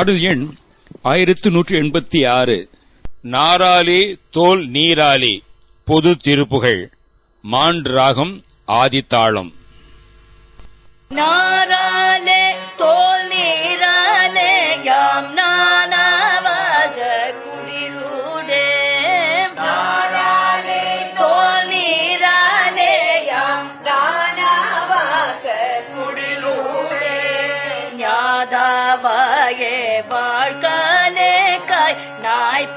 பாடல் எண் ஆயிரத்து நூற்றி எண்பத்தி ஆறு. நாராலே தோல் நீராலே பொது திருப்புகழ் மான் ராகம் ஆதித்தாளம். நாராலே தோல் நீராலே யாம் நானாவாச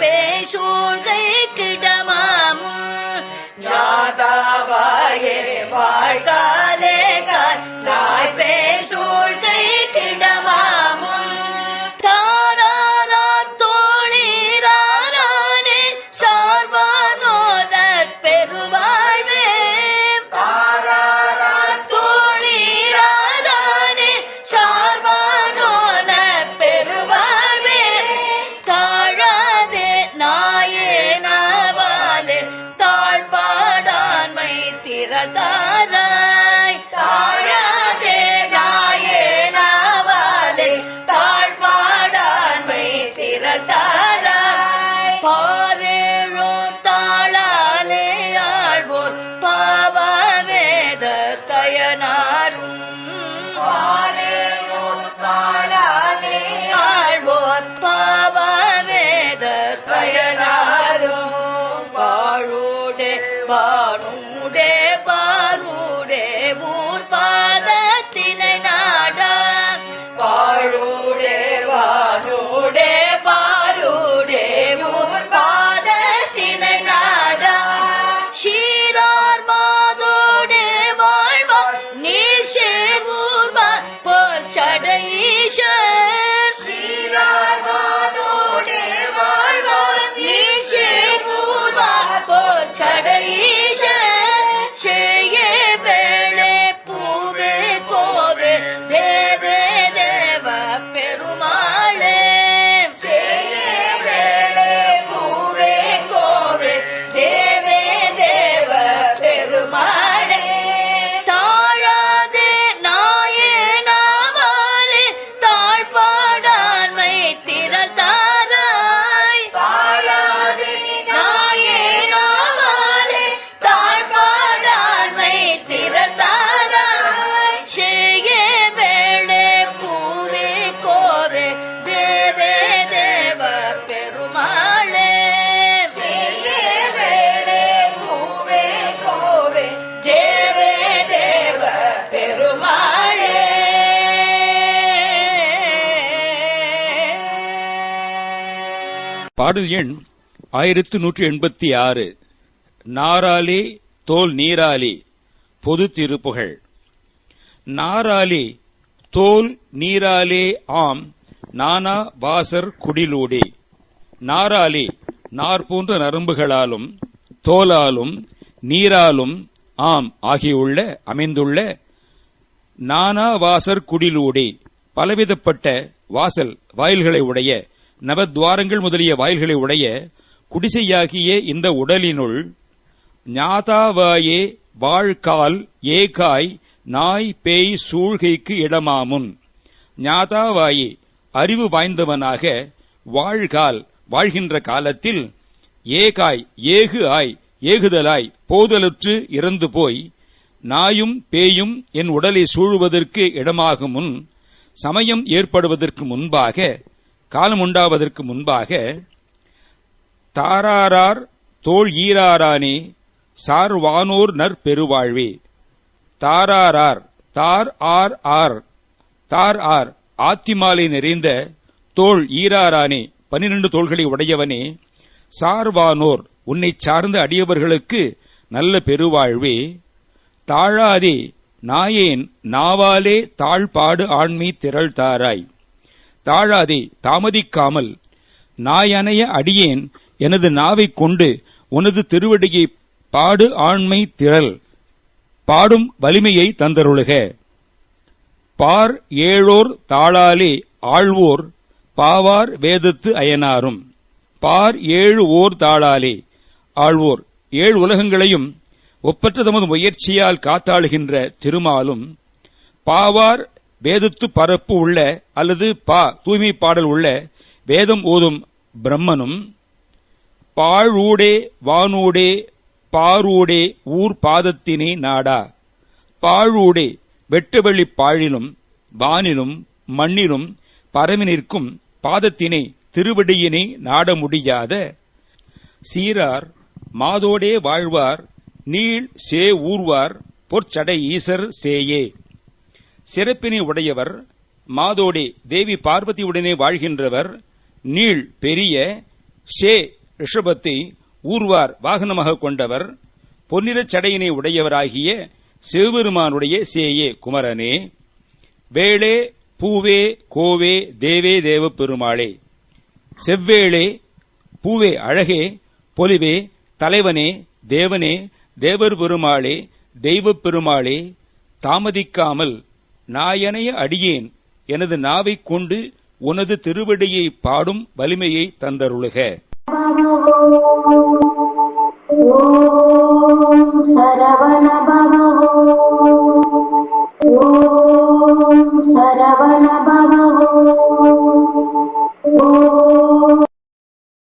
பேசூழ்கை கிடமாமும் யாதாவாயே வாழ்காலே வானூடே பாரூடே ஊர் பாடல் எண் ஆயிரத்து நூற்றி எண்பத்தி ஆறு. நாராலி தோல் நீராலி பொது திருப்புகழ். நாராலி தோல் நீராலே ஆம் நானா வாசர் குடிலூடி. நாராலி நார் போன்ற நரம்புகளாலும் தோலாலும் நீராலும் ஆம் ஆகியுள்ள அமைந்துள்ள நானா வாசர் குடிலூடி. பலவிதப்பட்ட வாசல் வாயில்களை உடைய நவத்வாரங்கள் முதலிய வாயில்களை உடைய குடிசையாகிய இந்த உடலினுள் ஞாதாவாயே வாழ்கால் ஏகாய் நாய் பேய் சூழ்கைக்கு இடமாமுன். ஞாதாவாயே அறிவு வாய்ந்தவனாக வாழ்கால் வாழ்கின்ற காலத்தில் ஏகாய் ஏகு ஆய் ஏகுதலாய் போதலுற்று இறந்து போய் நாயும் பேயும் என் உடலை சூழுவதற்கு இடமாகும் முன் சமயம் ஏற்படுவதற்கு முன்பாக காலம் உண்டாவதற்கு முன்பாக தாராரார் தோள் ஈராரானே சார் வானோர் நற் பெருவாழ்வே. தாராரார் தார் ஆர் ஆர் தார் ஆர் ஆத்திமாலை நிறைந்த தோள் ஈராரானே பனிரெண்டு தோள்களை உடையவனே சார்வானோர் உன்னை சார்ந்த அடியவர்களுக்கு நல்ல பெருவாழ்வே. தாழாதே நாயேன் நாவாலே தாழ்பாடு ஆண்மை திரள் தாராய். தாழாதே தாமதிக்காமல். நாயனைய அடியேன் எனது நாவைக் கொண்டு உனது திருவடியை பாடு ஆண்மை திரள். பாடும் வலிமையை தந்தருளுக. பார் ஏழோர் தாளாலே ஆழ்வோர் பாவார் வேதத்து அயனாரும். பார் ஏழு ஓர் தாளாலே ஆழ்வோர். ஏழு உலகங்களையும் ஒப்பற்ற தமது முயற்சியால் காத்தாளுகின்ற திருமாலும். பாவார் வேதத்து பரப்பு உள்ள அல்லது பா தூய்மை பாடல் உள்ள வேதம் ஓதும் பிரம்மனும் பாழூடே வானூடே பாரூடே ஊர் பாதத்தினே நாடா. பாழூடே வெட்டுவெளி பாழிலும் வானிலும் மண்ணிலும் பரவி நிற்கும் பாதத்தினை திருவடியினை நாட முடியாத சீரார் மாதோடே வாழ்வார் நீள் சே ஊர்வார் பொற்சடை ஈசர் சேயே. சிறப்பினை உடையவர் மாதோடே தேவி பார்வதியுடனே வாழ்கின்றவர் நீள் பெரிய ஷே ரிஷபத்தை ஊர்வார் வாகனமாக கொண்டவர் பொன்னிறச் சடையினை உடையவராகிய சிவபெருமானுடைய சேயே குமரனே. வேளே பூவே கோவே தேவே தேவ பெருமாளே செவ்வேளே பூவே அழகே பொலிவே தலைவனே தேவனே தேவர் பெருமாளே தெய்வப் பெருமாளே தாமதிக்காமல் நாயனைய அடியேன். எனது நாவைக் கொண்டு உனது திருவடியை பாடும் வலிமையை தந்தருளுக. சரவண